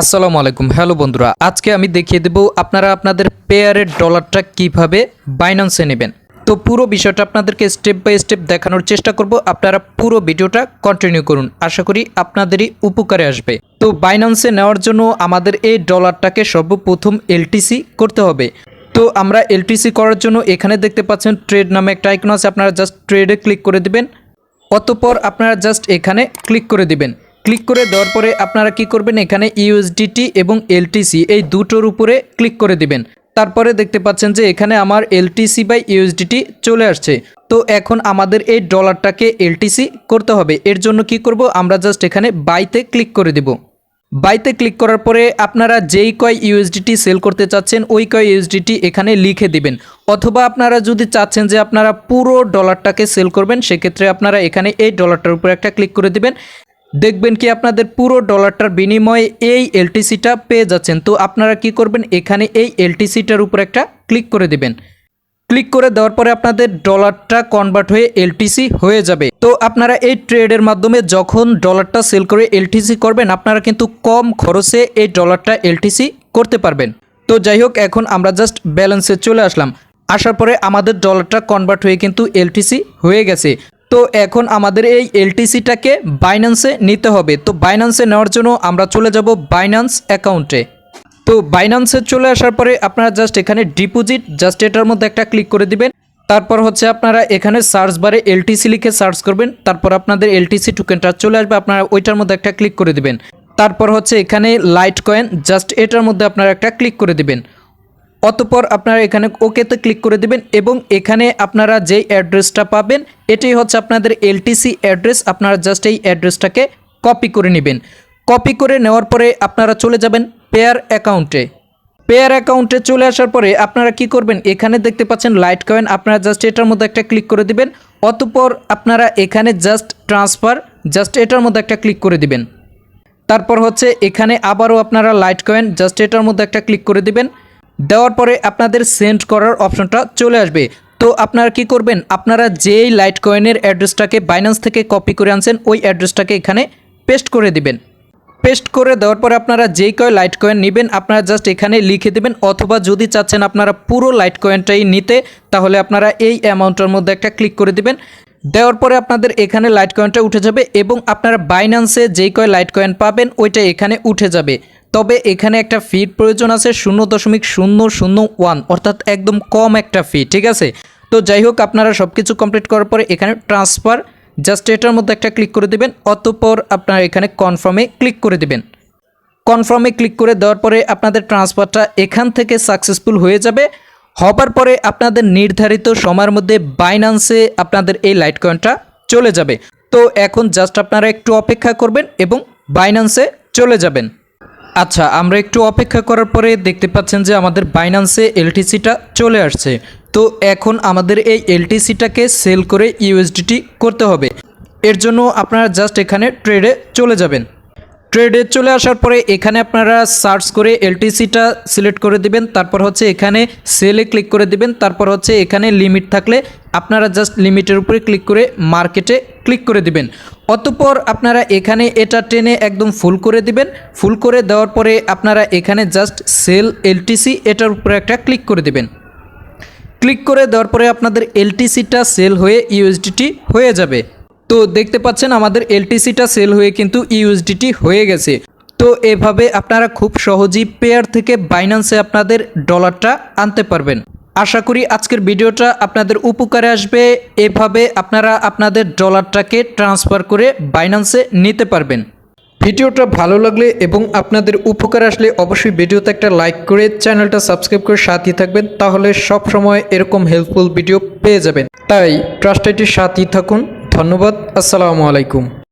আসসালামু আলাইকুম। হ্যালো বন্ধুরা, আজকে আমি দেখিয়ে দেব আপনারা আপনাদের পেয়ারের ডলারটা কীভাবে বাইন্যান্সে নেবেন। তো পুরো বিষয়টা আপনাদেরকে স্টেপ বাই স্টেপ দেখানোর চেষ্টা করব। আপনারা পুরো ভিডিওটা কন্টিনিউ করুন। আশা করি আপনাদেরই উপকারে আসবে। তো বাইন্যান্সে নেওয়ার জন্য আমাদের এই ডলারটাকে সর্বপ্রথম এলটিসি করতে হবে। তো আমরা এলটিসি করার জন্য এখানে দেখতে পাচ্ছেন ট্রেড নামে একটা আইকন আছে। আপনারা জাস্ট ট্রেডে ক্লিক করে দিবেন। অতপর আপনারা জাস্ট এখানে ক্লিক করে দিবেন। ক্লিক করে দেওয়ার পরে আপনারা কি করবেন? এখানে ইউএসডিটি এবং এলটিসি এই দুটোর উপরে ক্লিক করে দিবেন। তারপরে দেখতে পাচ্ছেন যে এখানে আমার এলটিসি বাই ইউএসডিটি চলে আসছে। তো এখন আমাদের এই ডলারটাকে এলটিসি করতে হবে। এর জন্য কি করব? আমরা জাস্ট এখানে বাইতে ক্লিক করে দেব। বাইতে ক্লিক করার পরে আপনারা যেই কয় ইউএসডিটি সেল করতে চাচ্ছেন, ওই কয় ইউএসডিটি এখানে লিখে দিবেন। অথবা আপনারা যদি চাচ্ছেন যে আপনারা পুরো ডলারটাকে সেল করবেন, সেক্ষেত্রে আপনারা এখানে এই ডলারটার উপর একটা ক্লিক করে দিবেন। দেখবেন কি আপনাদের পুরো ডলারটার বিনিময়ে এই এলটিসিটা পেয়ে যাচ্ছেন। তো আপনারা কি করবেন? এখানে এই এলটিসিটার উপর একটা ক্লিক করে দিবেন। ক্লিক করে দেওয়ার পরে আপনাদের ডলারটা কনভার্ট হয়ে এলটিসি হয়ে যাবে। তো আপনারা এই ট্রেডের মাধ্যমে যখন ডলারটা সেল করে এলটিসি করবেন, আপনারা কিন্তু কম খরচে এই ডলারটা এলটিসি করতে পারবেন। তো যাই হোক, এখন আমরা জাস্ট ব্যালেন্সে চলে আসলাম। আসার পরে আমাদের ডলারটা কনভার্ট হয়ে কিন্তু এলটিসি হয়ে গেছে। তো এখন আমাদের এই এলটিসিটাকে বাইন্যান্সে নিতে হবে। তো বাইন্যান্সে নেওয়ার জন্য আমরা চলে যাব বাইন্যান্স অ্যাকাউন্টে তো বাইন্যান্সে চলে আসার পরে আপনারা জাস্ট এখানে ডিপোজিট জাস্ট এটার মধ্যে একটা ক্লিক করে দিবেন। তারপর হচ্ছে আপনারা এখানে সার্চ বারে এলটিসি লিখে সার্চ করবেন। তারপর আপনাদের এলটিসি টোকেনটা চলে আসবে, আপনারা ওইটার মধ্যে একটা ক্লিক করে দিবেন। তারপর হচ্ছে এখানে লাইট কয়েন জাস্ট এটার মধ্যে আপনারা একটা ক্লিক করে দিবেন। অতপর আপনারা এখানে ওকেতে ক্লিক করে দিবেন এবং এখানে আপনারা যেই অ্যাড্রেসটা পাবেন, এটাই হচ্ছে আপনাদের এলটিসি অ্যাড্রেস। আপনারা জাস্ট এই অ্যাড্রেসটাকে কপি করে নেবেন। কপি করে নেওয়ার পরে আপনারা চলে যাবেন পেয়ার অ্যাকাউন্টে পেয়ার অ্যাকাউন্টে চলে আসার পরে আপনারা কি করবেন? এখানে দেখতে পাচ্ছেন লাইট কয়েন আপনারা জাস্ট এটার মধ্যে একটা ক্লিক করে দিবেন। অতপর আপনারা এখানে জাস্ট ট্রান্সফার জাস্ট এটার মধ্যে একটা ক্লিক করে দিবেন। তারপর হচ্ছে এখানে আবারও আপনারা লাইট কয়েন জাস্ট এটার মধ্যে একটা ক্লিক করে দিবেন। দেওয়ার পরে আপনাদের সেন্ড করার অপশনটা চলে আসবে। তো আপনারা কি করবেন? আপনারা যেই লাইট কয়েনের অ্যাড্রেসটাকে বাইন্যান্স থেকে কপি করে আনছেন, ওই অ্যাড্রেসটাকে এখানে পেস্ট করে দিবেন। পেস্ট করে দেওয়ার পরে আপনারা যেই কয় লাইট কয়েন নেবেন, আপনারা জাস্ট এখানে লিখে দেবেন, অথবা যদি চাচ্ছেন আপনারা পুরো লাইট কয়েনটাই নিতে, তাহলে আপনারা এই অ্যামাউন্টের মধ্যে একটা ক্লিক করে দিবেন। দেওয়ার পরে আপনাদের এখানে লাইট কয়েনটা উঠে যাবে এবং আপনারা বাইন্যান্সে যেই কয় লাইট কয়েন পাবেন, ওইটা এখানে উঠে যাবে। তবে এখানে একটা ফির প্রয়োজন আছে শূন্য দশমিক শূন্য শূন্য ওয়ান, অর্থাৎ একদম কম একটা ফি ঠিক আছে? তো যাই হোক, আপনারা সব কিছু কমপ্লিট করার পরে এখানে ট্রান্সফার জাস্ট এটার মধ্যে একটা ক্লিক করে দেবেন, অতপর আপনারা এখানে কনফার্মে ক্লিক করে দেবেন। কনফার্মে ক্লিক করে দেওয়ার পরে আপনাদের ট্রান্সফারটা এখান থেকে সাকসেসফুল হয়ে যাবে। হবার পরে আপনাদের নির্ধারিত সময়ের মধ্যে বাইনান্সে আপনাদের এই লাইট কয়েনটা চলে যাবে। তো এখন জাস্ট আপনারা একটু অপেক্ষা করবেন এবং বাইনান্সে চলে যাবেন। আচ্ছা আমরা একটু অপেক্ষা করার পরে দেখতে পাচ্ছেন যে আমাদের বাইন্যান্সে এলটিসিটা চলে আসছে। তো এখন আমাদের এই এলটিসিটাকে সেল করে ইউএসডিটি করতে হবে। এর জন্য আপনারা জাস্ট এখানে ট্রেডে চলে যাবেন। ট্রেডে চলে আসার পরে এখানে আপনারা সার্চ করে এলটিসিটা সিলেক্ট করে দিবেন। তারপর হচ্ছে এখানে সেলে ক্লিক করে দিবেন। তারপর হচ্ছে এখানে লিমিট থাকলে আপনারা জাস্ট লিমিটের উপরে ক্লিক করে মার্কেটে ক্লিক করে দিবেন। অতপর আপনারা এখানে এটা টেনে একদম ফুল করে দিবেন। ফুল করে দেওয়ার পরে আপনারা এখানে জাস্ট সেল এলটিসি এটার উপরে একটা ক্লিক করে দিবেন। ক্লিক করে দেওয়ার পরে আপনাদের এলটিসিটা সেল হয়ে ইউএসডিটি হয়ে যাবে। তো দেখতে পাচ্ছেন আমাদের এলটিসিটা সেল হয়ে কিন্তু ইউএসডিটি হয়ে গেছে। তো এভাবে আপনারা খুব সহজেই পেয়ার থেকে বাইন্যান্সে আপনাদের ডলারটা আনতে পারবেন। আশা করি আজকের ভিডিওটা আপনাদের উপকারে আসবে। এভাবে আপনারা আপনাদের ডলারটাকে ট্রান্সফার করে বাইন্যান্সে নিতে পারবেন। ভিডিওটা ভালো লাগলে এবং আপনাদের উপকার আসলে অবশ্যই ভিডিওতে একটা লাইক করে চ্যানেলটা সাবস্ক্রাইব করে সাথেই থাকবেন, তাহলে সব সময় এরকম হেল্পফুল ভিডিও পেয়ে যাবেন। তাই ট্রাস্ট আইটির সাথেই থাকুন। ধন্যবাদ। আসসালামু আলাইকুম।